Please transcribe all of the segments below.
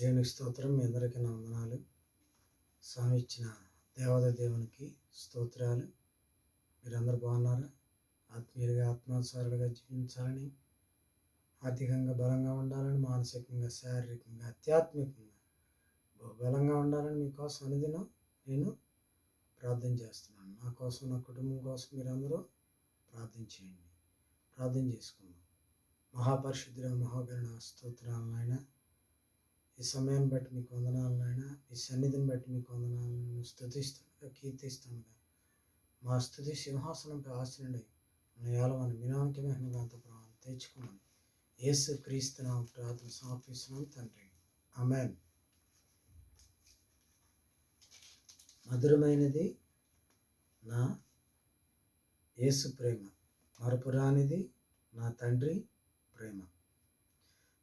దేవునికి స్తోత్రం. మీ అందరికీ నా వందనాలు స్వామి ఇచ్చిన దేవత దేవునికి స్తోత్రాలు. మీరందరూ బాగున్నారా? ఆత్మీయులుగా ఆత్మానుసారులుగా జీవించాలని ఆర్థికంగా బలంగా ఉండాలని మానసికంగా శారీరకంగా ఆధ్యాత్మికంగా బలంగా ఉండాలని మీకోసం అనుదినం నేను ప్రార్థన చేస్తున్నాను. నా కోసం నా కుటుంబం కోసం మీరందరూ ప్రార్థన చేయండి. ప్రార్థన చేసుకుందాం. మహాపరిశుద్ధుల మహాగణ స్తోత్రాలను ఈ సమయాన్ని బట్టి మీకు వందనాలు నాయన. మీ సన్నిధిని బట్టి మీకు వందనాలను స్థుతిస్తుండగా కీర్తిస్తుండగా మా స్థుతి సింహాసనంపై ఆశ్రయుడై మన ఏలవని వినానికి మహిమగాంత ప్రభావం తెచ్చుకున్నాను యేసు క్రీస్తునామ ప్రార్థన సమర్పిస్తున్నాం తండ్రి. అమెన్ మధురమైనది నా యేసు ప్రేమ. మరపురానిది నా తండ్రి ప్రేమ.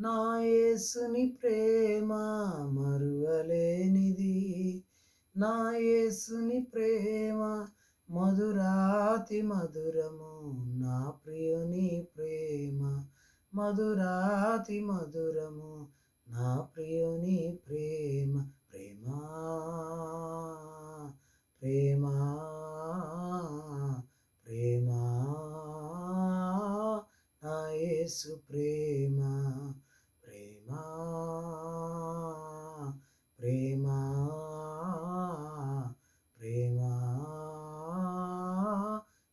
నా యేసుని ప్రేమ మరువలేనిది. నా యేసుని ప్రేమ మధురాతి మధురము. నా ప్రియుని ప్రేమ మధురాతి మధురము. నా ప్రియుని ప్రేమ ప్రేమ ప్రేమ ప్రేమ. నా యేసు ప్రేమ. ప్రేమ ప్రేమ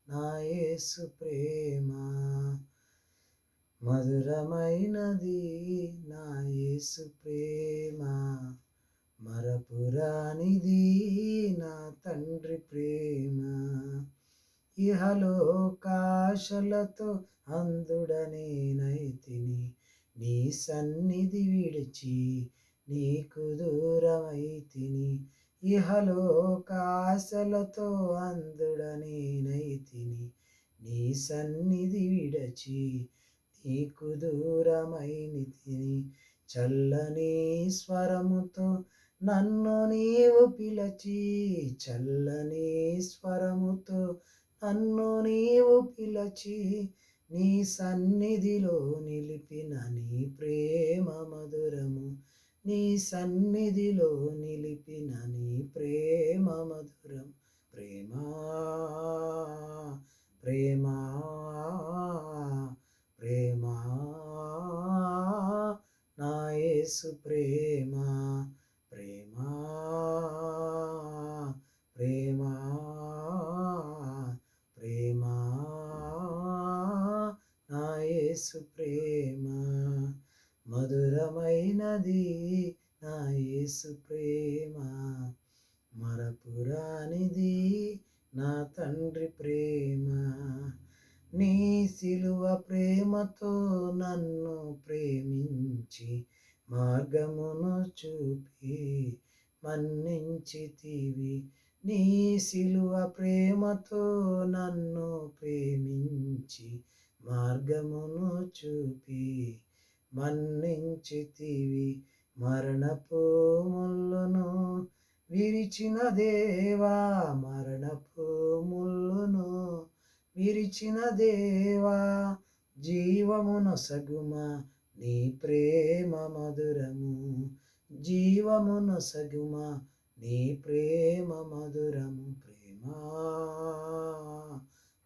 నా యేసు ప్రేమ. మధురమైనది నా యేసు ప్రేమ. మరపురానిది నా తండ్రి ప్రేమ. ఇహలోకాశలతో అందుడనేనైతిని నీ సన్నిధి విడిచి నీకు దూరమైతిని. ఇహలోకాశలతో అందుడనేనైతిని నీ సన్నిధి విడచి నీకు దూరమైనితిని. చల్లని స్వరముతో నన్ను నీవు పిలచి చల్లని స్వరముతో నన్ను నీవు పిలచి నీ సన్నిధిలో నిలిపిన నీ ప్రేమ మధురము. నీ సన్నిధిలో నిలిపిన నీ ప్రేమ మధురం. ప్రేమా ప్రేమ ప్రేమ నా యేసు ప్రేమ ప్రేమ ప్రేమ ప్రేమ నా యేసు ప్రేమ మధురమైనది నా యేసు ప్రేమ మరపురానిది నా తండ్రి ప్రేమ నీ సిలువ ప్రేమతో నన్ను ప్రేమించి మార్గమును చూపి మన్నించితివి నీ సిలువ ప్రేమతో నన్ను ప్రేమించి మార్గమును చూపి మన్నించితివి. మరణపు ముళ్ళును విరిచిన దేవా మరణపు ముళ్ళును విరిచిన దేవా జీవమున సగుమా నీ ప్రేమ మధురము. జీవమున సగుమా నీ ప్రేమ మధురము. ప్రేమ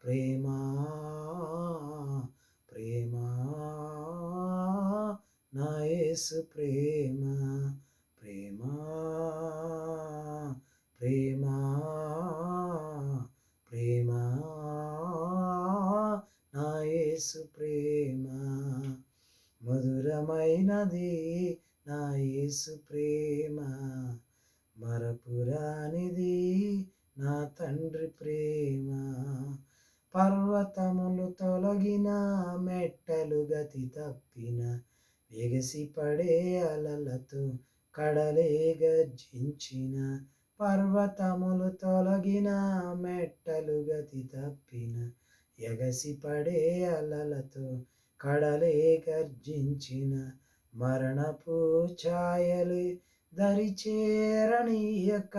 ప్రేమ ప్రేమ నా యేసు ప్రేమ ప్రేమ ప్రేమ ప్రేమ నా యేసు ప్రేమ. మధురమైనది నా యేసు ప్రేమ. ఉంచిన పర్వతములు తొలగిన మెట్టలు గతి తప్పిన ఎగసి పడే అలలతో కడలే గర్జించిన మరణపు ఛాయలు దరిచేరనీయక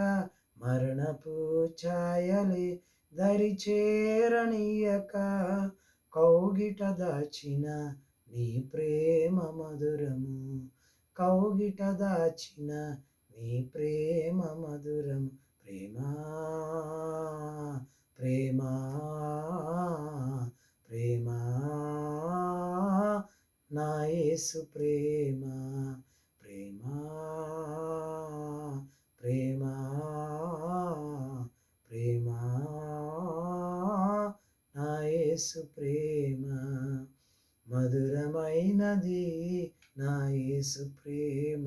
మరణపు ఛాయలు దరిచేరనీయక కౌగిట దాచిన నీ ప్రేమ మధురము కౌగిట దాచిన నీ ప్రేమ మధురం ప్రేమా ప్రేమా ప్రేమా నా యేసు ప్రేమ ప్రేమా ప్రేమా ప్రేమా నా యేసు ప్రేమ. మధురమైనది నా యేసు ప్రేమ.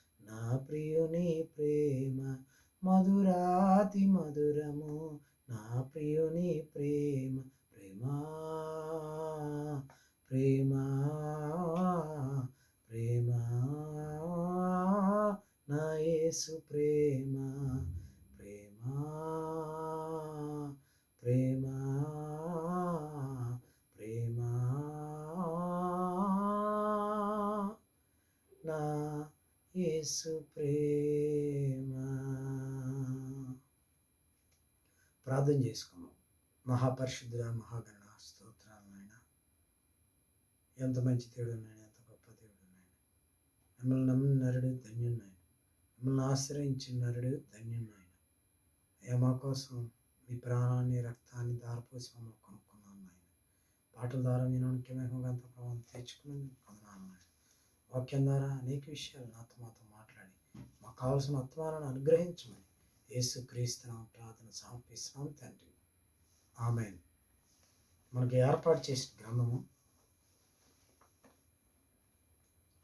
నా ప్రియుని ప్రేమ మధురాతి మధురము. నా ప్రియుని ప్రేమ ప్రేమా ప్రేమా ప్రేమా. నా యేసు ప్రేమ ప్రేమా ప్రేమా. యేసు ప్రేమ. ప్రార్థన చేసుకున్నాం మహాపరిశుద్ధుల మహాగణ స్తోత్రాలు నాయన. ఎంత మంచి దేవుడు నాయన ఎంత గొప్ప దేవుడు నాయన. మిమ్మల్ని నమ్మిన నరుడు ధన్యుడు నాయన. మిమ్మల్ని ఆశ్రయించిన నరుడు ధన్యుడు నాయన. అయ్యా మా కోసం మీ ప్రాణాన్ని రక్తాన్ని దారిపోసి మమ్మల్ని కొనుక్కున్నాను నాయన. పాటల ద్వారా నేను నోనికి అంత ప్రభావం తెచ్చుకుని పొందనాను నాయన. వాక్యం ద్వారా అనేక విషయాలు నాతో మాతో కావాల్సిన అత్వాలను అనుగ్రహించమని యేసుక్రీస్తున ప్రార్థన సమర్పిస్తున్నాం తండ్రి. ఆమె మనకి ఏర్పాటు చేసిన గ్రంథము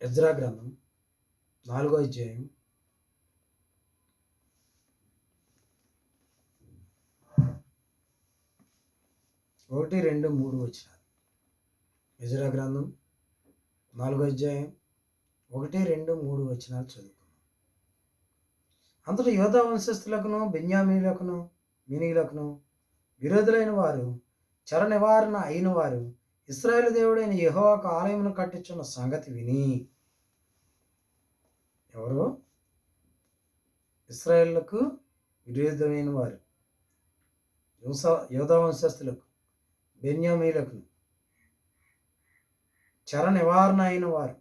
ఎజ్రా గ్రంథం నాలుగో అధ్యాయం. ఒకటి రెండు మూడు వచ్చినారు ఎజ్రా గ్రంథం నాలుగో అధ్యాయం ఒకటి రెండు మూడు వచ్చినాలు చదువు. అంతటి యోధా వంశస్థులకును బెన్యామీలకును మినీలకును విరోధులైన వారు చర నివారణ అయిన వారు ఇస్రాయేల్ దేవుడైన యహోవాకు ఆలయమును కట్టించున్న సంగతి విని. ఎవరు? ఇస్రాయేళ్ళకు విరోధమైన వారు. యోస యోధా వంశస్థులకు బెన్యామీలకు చర నివారణ అయిన వారు.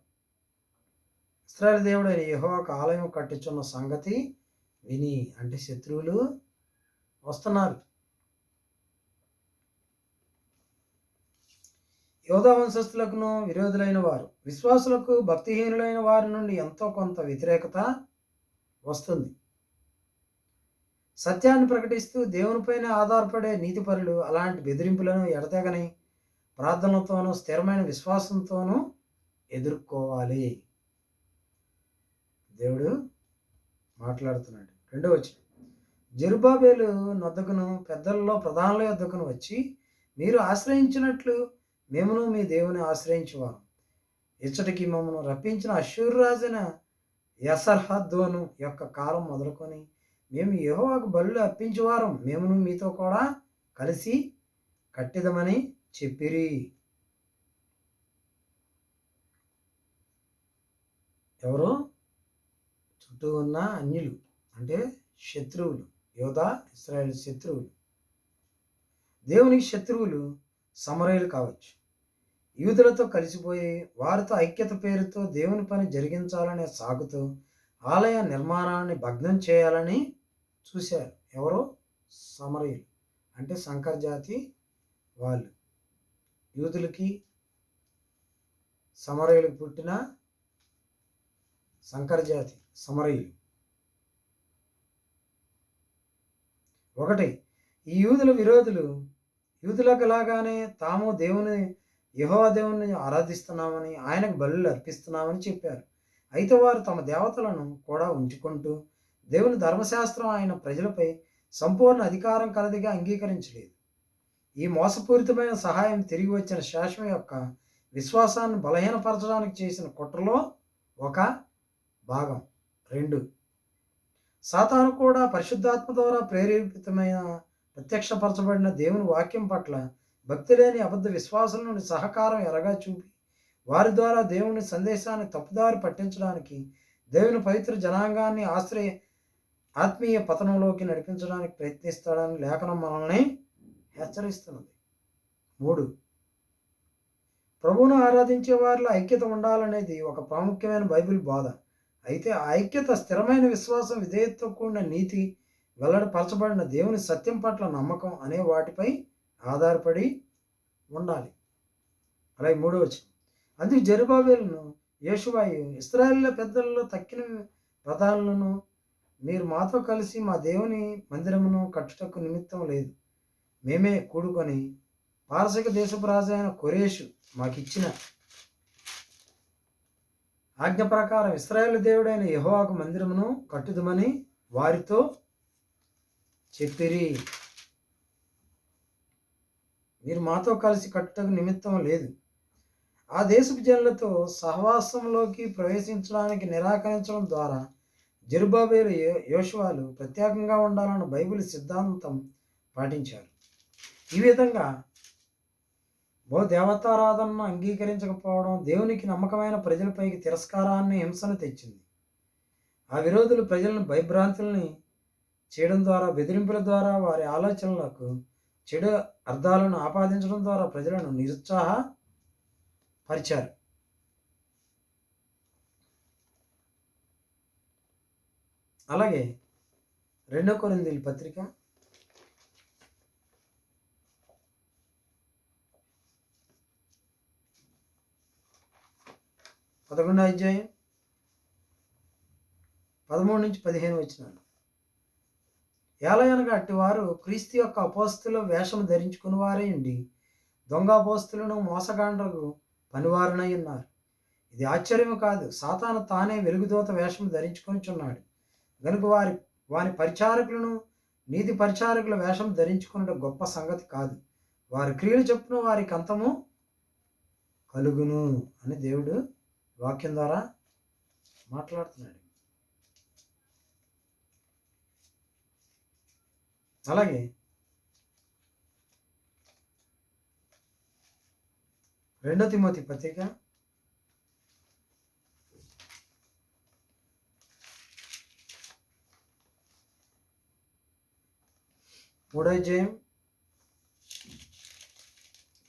ఇస్రాయల్ దేవుడైన యహోవాకు ఆలయం కట్టించున్న సంగతి విని అంటే శత్రువులు వస్తున్నారు. యోధా వంశస్థులకును విరోధులైన వారు విశ్వాసులకు భక్తిహీనులైన వారి నుండి ఎంతో కొంత వ్యతిరేకత వస్తుంది. సత్యాన్ని ప్రకటిస్తూ దేవునిపైన ఆధారపడే నీతిపరులు అలాంటి బెదిరింపులను ఎడతెగని ప్రార్థనలతోనూ స్థిరమైన విశ్వాసంతోనూ ఎదుర్కోవాలి. దేవుడు మాట్లాడుతున్నాడు. రెండో వచ్చిన జరుబాబేలు నొద్దకును పెద్దలలో ప్రధానుల యొద్దకును వచ్చి మీరు ఆశ్రయించినట్లు మేమును మీ దేవుని ఆశ్రయించువారు. ఇచ్చటికి మమ్మను రప్పించిన అశ్షూర్రాజైన యసర్హద్దోను యొక్క కాలం మొదలుకొని మేము యహోవాకు బళ్ళు అర్పించేవారం మేమును మీతో కూడా కలిసి కట్టిదమని చెప్పిరి. ఎవరు? చుట్టూ ఉన్న అన్యులు. అంటే శత్రువులు. యోధా ఇస్రాయేల్ శత్రువులు. దేవునికి శత్రువులు సమరయులు కావచ్చు. యూదులతో కలిసిపోయి వారితో ఐక్యత పేరుతో దేవుని పని జరిగించాలనే సాగుతో ఆలయ నిర్మాణాన్ని భగ్నం చేయాలని చూశారు. ఎవరు? సమరయులు. అంటే శంకర్ జాతి వాళ్ళు. యూదులకి సమరయులకు పుట్టిన శంకర్ జాతి సమరయులు. ఒకటి ఈ యూదుల విరోధులు యూదులకు లాగానే తాము దేవుని యెహోవా దేవుని ఆరాధిస్తున్నామని ఆయనకు బలులు అర్పిస్తున్నామని చెప్పారు. అయితే వారు తమ దేవతలను కూడా ఉంచుకుంటూ దేవుని ధర్మశాస్త్రం ఆయన ప్రజలపై సంపూర్ణ అధికారం కలదిగా అంగీకరించలేదు. ఈ మోసపూరితమైన సహాయం తిరిగి వచ్చిన శాశ్వ యొక్క విశ్వాసాన్ని బలహీనపరచడానికి చేసిన కుట్రలో ఒక భాగం. రెండు సాతాను కూడా పరిశుద్ధాత్మ ద్వారా ప్రేరేపితమైన ప్రత్యక్షపరచబడిన దేవుని వాక్యం పట్ల భక్తి లేని అబద్ధ విశ్వాసం నుండి సహకారం ఎరగా చూపి వారి ద్వారా దేవుని సందేశాన్ని తప్పుదారి పట్టించడానికి దేవుని పవిత్ర జనాంగాన్ని ఆశ్రయ ఆత్మీయ పతనంలోకి నడిపించడానికి ప్రయత్నిస్తాడని లేఖనం మనల్ని హెచ్చరిస్తున్నది. మూడు ప్రభువును ఆరాధించే వారిలో ఐక్యత ఉండాలనేది ఒక ప్రాముఖ్యమైన బైబిల్ బోధ. అయితే ఆ ఐక్యత స్థిరమైన విశ్వాసం విధేయతతో కూడిన నీతి వెల్లడపరచబడిన దేవుని సత్యం పట్ల నమ్మకం అనే వాటిపై ఆధారపడి ఉండాలి. అలాగే మూడో వచ్చిన అందుకు జరుబాబేలను యేషువాయు ఇస్రాయేల్ పెద్దలలో తక్కిన ప్రధానులను మీరు మాతో కలిసి మా దేవుని మందిరమును కట్టుటకు నిమిత్తం లేదు. మేమే కూడుకొని పారసిక దేశపు రాజు అయిన కొరేషు మాకిచ్చిన ఆజ్ఞ ప్రకారం ఇస్రాయేల్ దేవుడైన యహోవాకు మందిరమును కట్టుదమని వారితో చెప్పిరి. మీరు మాతో కలిసి కట్టుటకు నిమిత్తం లేదు. ఆ దేశపు జనులతో సహవాసంలోకి ప్రవేశించడానికి నిరాకరించడం ద్వారా జెరుబాబేలు యోషువాలు ప్రత్యేకంగా ఉండాలన్న బైబిల్ సిద్ధాంతం పాటించారు. ఈ విధంగా బహు దేవతారాధనను అంగీకరించకపోవడం దేవునికి నమ్మకమైన ప్రజలపైకి తిరస్కారాన్ని హింసను తెచ్చింది. ఆ విరోధులు ప్రజలను భయభ్రాంతుల్ని చేయడం ద్వారా బెదిరింపుల ద్వారా వారి ఆలోచనలకు చెడు అర్థాలను ఆపాదించడం ద్వారా ప్రజలను నిరుత్సాహ పరిచారు. అలాగే రెండో కొరిందీల పత్రిక పదకొండో అధ్యాయం పదమూడు నుంచి పదిహేను వచ్చినాను ఏలయనగా అట్టివారు క్రీస్తు యొక్క అపోస్తుల వేషం ధరించుకుని వారే ఉండి దొంగ అపోస్తులను మోసగాండ్రకు పనివారునై ఉన్నారు. ఇది ఆశ్చర్యం కాదు. సాతాను తానే వెలుగుదోత వేషం ధరించుకొనిచున్నాడు గనుక వారి వారి పరిచారకులను నీతి పరిచారకుల వేషం ధరించుకున్న గొప్ప సంగతి కాదు. వారి క్రియలు చెప్పున వారికి అంతము కలుగును అని దేవుడు వాక్యం ద్వారా మాట్లాడుతున్నాడు. అలాగే రెండో తిమోతి పత్రిక మూడో అధ్యాయం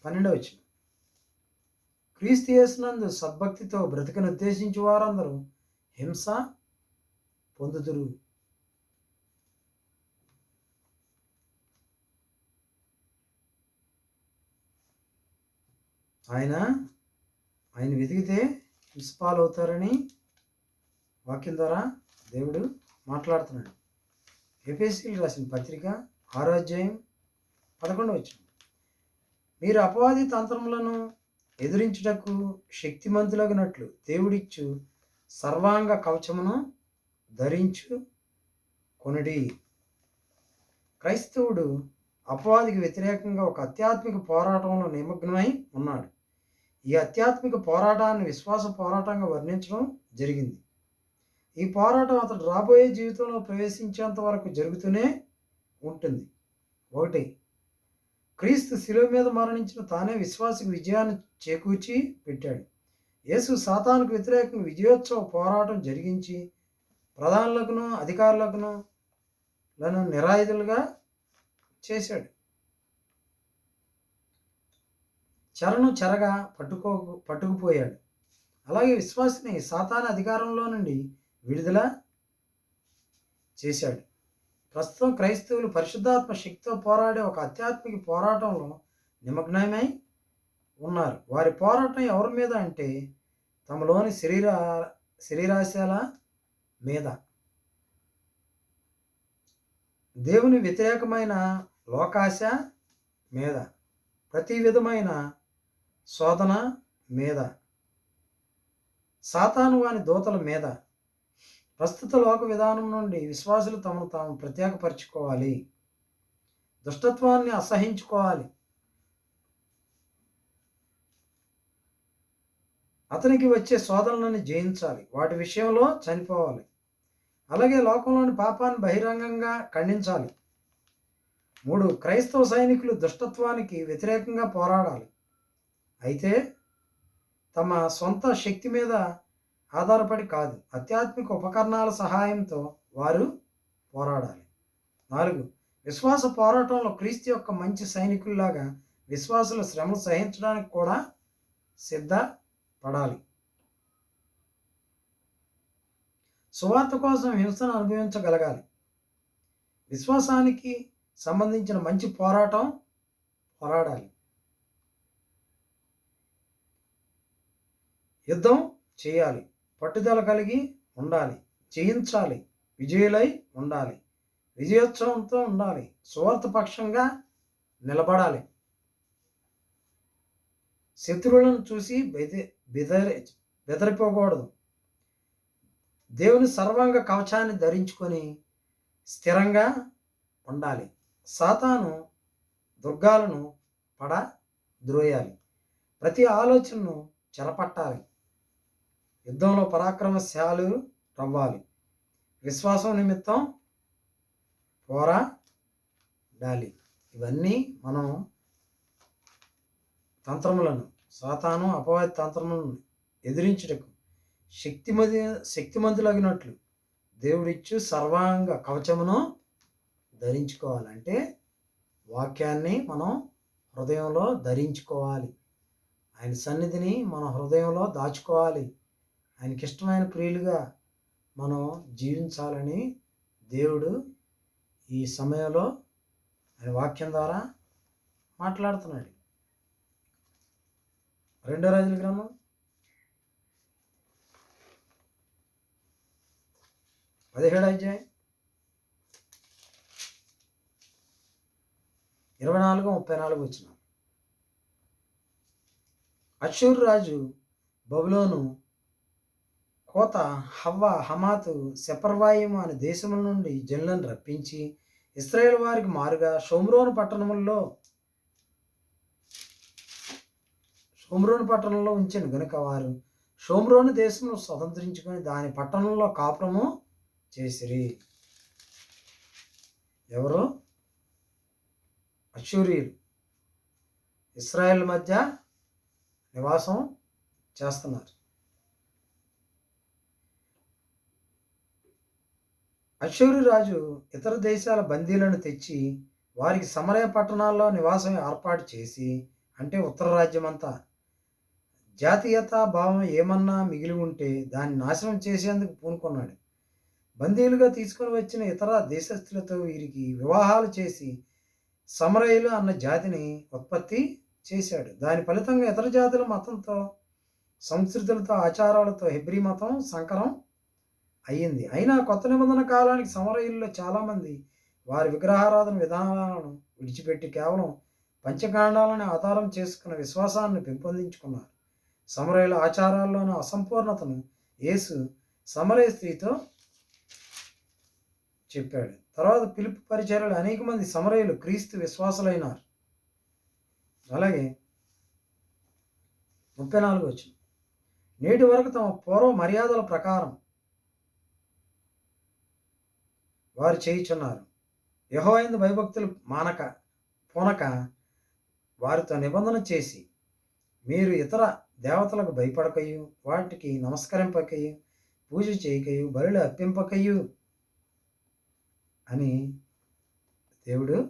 పన్నెండవ వచ్చింది క్రీస్తు యేసునందు సద్భక్తితో బ్రతికను ఉద్దేశించి వారందరూ హింస పొందుదురు. ఆయన ఆయన వెతికితే హింసపాలవుతారని వాక్యం ద్వారా దేవుడు మాట్లాడుతున్నాడు. ఎఫ్ఎస్సీలు రాసిన పత్రిక ఆరో అధ్యాయం పదకొండు వచ్చింది మీరు అపవాది తంత్రములను ఎదిరించుటకు శక్తిమంతులగినట్లు దేవుడిచ్చు సర్వాంగ కవచమును ధరించు కొనుడి. క్రైస్తవుడు అపవాదికి వ్యతిరేకంగా ఒక ఆధ్యాత్మిక పోరాటంలో నిమగ్నమై ఉన్నాడు. ఈ ఆధ్యాత్మిక పోరాటాన్ని విశ్వాస పోరాటంగా వర్ణించడం జరిగింది. ఈ పోరాటం అతడు రాబోయే జీవితంలో ప్రవేశించేంత వరకు జరుగుతూనే ఉంటుంది. ఒకటి క్రీస్తు శిలువ మీద మరణించిన తానే విశ్వాసకు విజయాన్ని చేకూర్చి పెట్టాడు. యేసు సాతానుకు వ్యతిరేకంగా విజయోత్సవ పోరాటం జరిగించి ప్రధానులకును అధికారులకును లను నిరాయుధులుగా చేశాడు. చెరను చెరగా పట్టుకో పట్టుకుపోయాడు. అలాగే విశ్వాసిని సాతాన అధికారంలో నుండి విడుదల చేశాడు. ప్రస్తుతం క్రైస్తవులు పరిశుద్ధాత్మ శక్తితో పోరాడే ఒక ఆధ్యాత్మిక పోరాటంలో నిమగ్నమై ఉన్నారు. వారి పోరాటం ఎవరి మీద అంటే తమలోని శరీర శరీరాశయాల మీద. దేవుని వ్యతిరేకమైన లోకాశ మీద. ప్రతి విధమైన శోధన మీద. సాతాను వాని దూతల మీద. ప్రస్తుత లోక విధానం నుండి విశ్వాసులు తమను తాము ప్రత్యేకపరచుకోవాలి. దుష్టత్వాన్ని అసహించుకోవాలి. అతనికి వచ్చే శోధనలను జయించాలి. వాటి విషయంలో చనిపోవాలి. అలాగే లోకంలోని పాపాన్ని బహిరంగంగా ఖండించాలి. మూడు క్రైస్తవ సైనికులు దుష్టత్వానికి వ్యతిరేకంగా పోరాడాలి. అయితే తమ సొంత శక్తి మీద ఆధారపడి కాదు. ఆధ్యాత్మిక ఉపకరణాల సహాయంతో వారు పోరాడాలి. నాలుగు విశ్వాస పోరాటంలో క్రీస్తు యొక్క మంచి సైనికుల్లాగా విశ్వాసుల శ్రమలు సహించడానికి కూడా సిద్ధపడాలి. సువార్త కోసం హింసను అనుభవించగలగాలి. విశ్వాసానికి సంబంధించిన మంచి పోరాటం పోరాడాలి. యుద్ధం చేయాలి. పట్టుదల కలిగి ఉండాలి జయించాలి విజయులై ఉండాలి విజయోత్సవంతో ఉండాలి స్వార్థపక్షంగా నిలబడాలి. శత్రువులను చూసి బెది బెదరి బెదరిపోకూడదు. దేవుని సర్వాంగ కవచాన్ని ధరించుకొని స్థిరంగా ఉండాలి. సాతాను దుర్గాలను పడ ద్రోయాలి ప్రతి ఆలోచనను చెరపట్టాలి. యుద్ధంలో పరాక్రమశాలు రవ్వాలి. విశ్వాసం నిమిత్తం పోరాడాలి. ఇవన్నీ మనం తంత్రములను సాతాను అపవాది తంత్రములను ఎదిరించుటకు శక్తిమతి శక్తిమంతులగినట్లు దేవుడిచ్చు సర్వాంగ కవచమును ధరించుకోవాలంటే వాక్యాన్ని మనం హృదయంలో ధరించుకోవాలి. ఆయన సన్నిధిని మన హృదయంలో దాచుకోవాలి. ఆయనకి ఇష్టమైన ప్రియులుగా మనం జీవించాలని దేవుడు ఈ సమయంలో ఆయన వాక్యం ద్వారా మాట్లాడుతున్నాడు. రెండో రాజుల గ్రంథం. పదిహేడు అధ్యాయం. ఇరవై నాలుగు ముప్పై నాలుగు వచ్చిన. అషూర్ రాజు బబులోను కోత హవ్వ హమాతు సెపర్వాయిము అనే దేశముల నుండి జనులను రప్పించి ఇస్రాయేల్ వారికి మారుగా షోమ్రోను పట్టణముల్లో షోమ్రోను పట్టణంలో ఉంచిన గనుక వారు షోమ్రోను దేశంలో స్వతంత్రించుకొని దాని పట్టణంలో కాపురము చేసిరి. ఎవరు? అశూరియులు ఇస్రాయెల్ మధ్య నివాసం చేస్తున్నారు. అశూరు రాజు ఇతర దేశాల బందీలను తెచ్చి వారికి సమరయ పట్టణాల్లో నివాసం ఏర్పాటు చేసి అంటే ఉత్తర రాజ్యమంతా జాతీయత భావం ఏమన్నా మిగిలి ఉంటే దాన్ని నాశనం చేసేందుకు పూనుకున్నాడు. బందీలుగా తీసుకొని వచ్చిన ఇతర దేశస్థులతో వీరికి వివాహాలు చేసి సమరయులు అన్న జాతిని ఉత్పత్తి చేశాడు. దాని ఫలితంగా ఇతర జాతుల మతంతో సంస్కృతులతో ఆచారాలతో హెబ్రి మతం సంకరం అయ్యింది. అయినా కొత్త నిబంధన కాలానికి సమరయుల్లో చాలామంది వారి విగ్రహారాధన విధానాలను విడిచిపెట్టి కేవలం పంచకాండాలను ఆధారం చేసుకున్న విశ్వాసాన్ని పెంపొందించుకున్నారు. సమరయుల ఆచారాల్లోని అసంపూర్ణతను యేసు సమరయ స్త్రీతో చెప్పాడు. తర్వాత పిలుపు పరిచయాలు అనేక మంది సమరయులు క్రీస్తు విశ్వాసులైనారు. అలాగే ముప్పై నాలుగు వచ్చిన నేటి వరకు తమ పూర్వ మర్యాదల ప్రకారం వారు చేయుచున్నారు. యహోయిందు భయభక్తులు మానక పూనక వారితో నిబంధన చేసి మీరు ఇతర దేవతలకు భయపడకయు వాటికి నమస్కరింపకయు పూజ చేయకయు బలులు అర్పింపకయు అని దేవుడు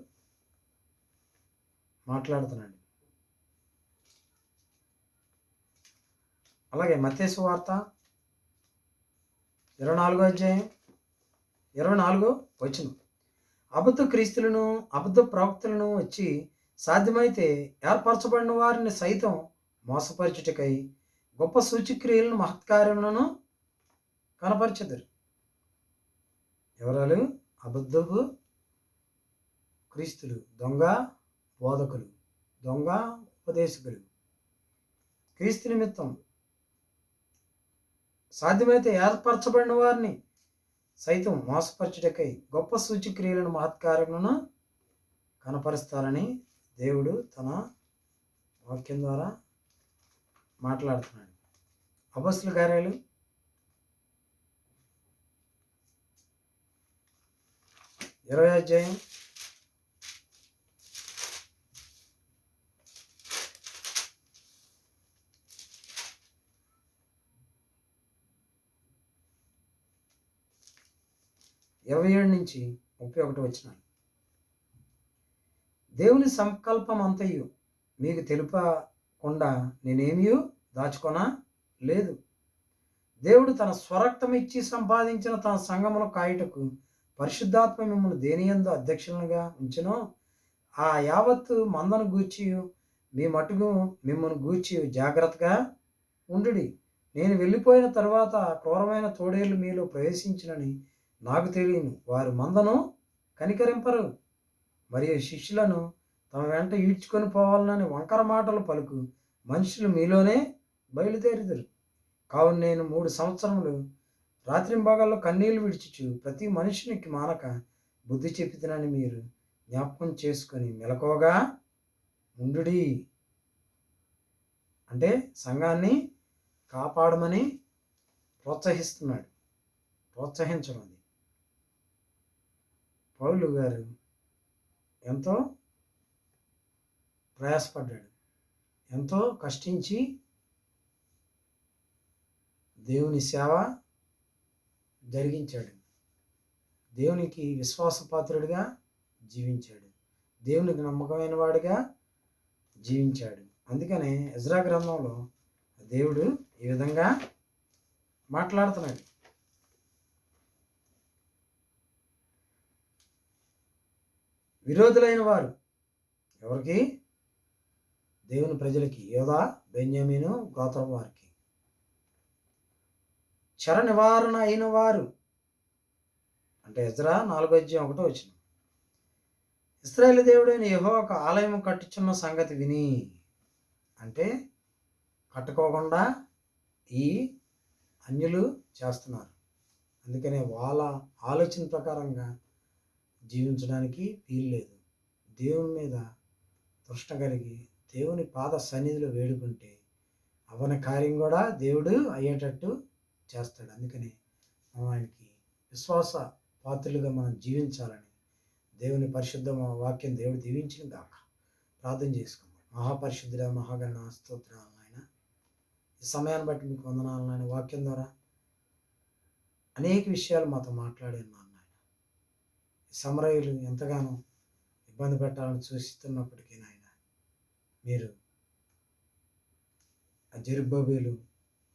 మాట్లాడుతున్నాడు. అలాగే మతేసు వార్త ఇరవై నాలుగో అధ్యాయం ఇరవై నాలుగో వచనం. అబద్ధ క్రీస్తులను అబద్ధ ప్రవక్తలను వచ్చి సాధ్యమైతే ఏర్పరచబడిన వారిని సైతం మోసపరచుటకై గొప్ప సూచిక్రియలను మహత్కార్యములను కనపరచెదరు. ఎవరాలు? అబద్ధపు క్రీస్తులు దొంగ బోధకులు దొంగ ఉపదేశకులు. క్రీస్తు నిమిత్తం సాధ్యమైతే ఏర్పరచబడిన వారిని సైతం మోసపరచుటకై గొప్ప సూచిక్రియలను మహత్కార్యములను కనపరుస్తారని దేవుడు తన వాక్యం ద్వారా మాట్లాడుతున్నాడు. అపస్తుల కార్యాలు? ఇరవై అధ్యాయం ఇరవై ఏడు నుంచి ముప్పై ఒకటి వచ్చిన దేవుని సంకల్పం అంతయు మీకు తెలుపకుండా నేనేమీ దాచుకోనా? లేదు. దేవుడు తన స్వరక్తం ఇచ్చి సంపాదించిన తన సంగమును కాయుటకు పరిశుద్ధాత్మ మిమ్మల్ని దేనియందు అధ్యక్షులుగా ఉంచినో ఆ యావత్తు మందను గూర్చి మీ మటుకు మిమ్మల్ని గూర్చి జాగ్రత్తగా ఉండు నేను వెళ్ళిపోయిన తర్వాత క్రూరమైన తోడేళ్ళు మీలో ప్రవేశించినని నాకు తెలియను వారి మందను కనికరింపరు. మరియు శిష్యులను తమ వెంట ఈడ్చుకొని పోవాలని వంకర మాటలు పలుకు మనుషులు మీలోనే బయలుదేరుదురు. కావున నేను మూడు సంవత్సరములు రాత్రింబాగాల్లో కన్నీళ్ళు విడిచిచు ప్రతి మనిషినికి మానక బుద్ధి చెప్తునని మీరు జ్ఞాపకం చేసుకొని మెలకువగా ఉండుడి. అంటే సంఘాన్ని కాపాడమని ప్రోత్సహిస్తున్నాడు. ప్రోత్సహించడం పౌలు గారు ఎంతో ప్రయాసపడ్డాడు. ఎంతో కష్టించి దేవుని సేవ జరిగించాడు. దేవునికి విశ్వాసపాత్రుడిగా జీవించాడు. దేవునికి నమ్మకమైన వాడిగా జీవించాడు. అందుకనే ఇజ్రా గ్రంథంలో దేవుడు ఈ విధంగా మాట్లాడుతున్నాడు. విరోధులైన వారు. ఎవరికి? దేవుని ప్రజలకి. యోధా బెన్యామీను గోత్రం వారికి. చర నివారణ అయిన వారు. అంటే ఇజ్రా నాలుగో అధ్యాయం ఒకటో వచ్చిన ఇస్రాయేల్ దేవుడైన యహో ఒక ఆలయం కట్టుచున్న సంగతి విని అంటే కట్టుకోకుండా ఈ అన్యులు చేస్తున్నారు. అందుకనే వాళ్ళ ఆలోచన ప్రకారంగా జీవించడానికి వీల్లేదు. దేవుని మీద తృష్ణ కలిగి దేవుని పాద సన్నిధిలో వేడుకుంటే అవన కార్యం కూడా దేవుడు అయ్యేటట్టు చేస్తాడు. అందుకని మనం ఆయనకి విశ్వాస పాత్రలుగా మనం జీవించాలని దేవుని పరిశుద్ధ వాక్యం దేవుడు దీవించిన దాక ప్రార్థన చేసుకుందాం. మహాపరిశుద్ధుడ మహాగణ స్తోత్రాలు ఆయన ఈ సమయాన్ని బట్టి మీకు వందనాలను ఆయన వాక్యం ద్వారా అనేక విషయాలు మాతో మాట్లాడి ఉన్నాను సమరయులు ఎంతగానో ఇబ్బంది పెట్టాలని చూస్తున్నప్పటికీ నాయన మీరు ఆ జరుబాబేలు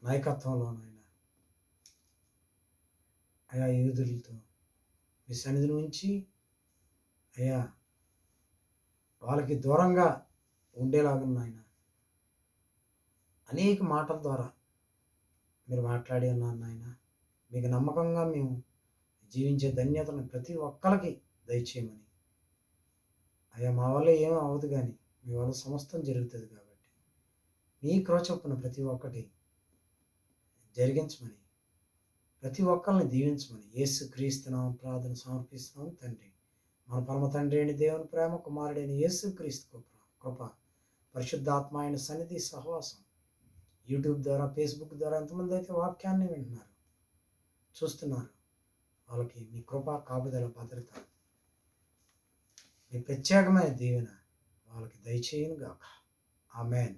నాయకత్వంలో నాయన అయా యూదులతో మీ సన్నిధిని ఉంచి అయ్యా వాళ్ళకి దూరంగా ఉండేలాగా నాయన అనేక మాటల ద్వారా మీరు మాట్లాడి ఉన్నాను నాయన. మీకు నమ్మకంగా మేము జీవించే ధన్యతను ప్రతి ఒక్కరికి దయచేయమని. అయ్యా మా వల్ల ఏమీ అవ్వదు కానీ మీ వల్ల సమస్తం జరుగుతుంది కాబట్టి. మీ క్రోచొప్పున ప్రతి ఒక్కటి జరిగించమని ప్రతి ఒక్కరిని దీవించమని యేసు క్రీస్తున్నాం ప్రార్థన సమర్పిస్తున్నాం తండ్రి. మన పరమ తండ్రి అయిన దేవుని ప్రేమ కుమారుడైన యేసు క్రీస్తు కృప కృప పరిశుద్ధాత్మ ఆయన సన్నిధి సహవాసం. యూట్యూబ్ ద్వారా ఫేస్బుక్ ద్వారా ఎంతమంది అయితే వాక్యాన్ని వింటున్నారు చూస్తున్నారు. వాళ్ళకి నీ కృప కాపుదల భద్రత. మీ ప్రత్యేకమైన దీవెన వాళ్ళకి దయచేయను గాక ఆమెన్.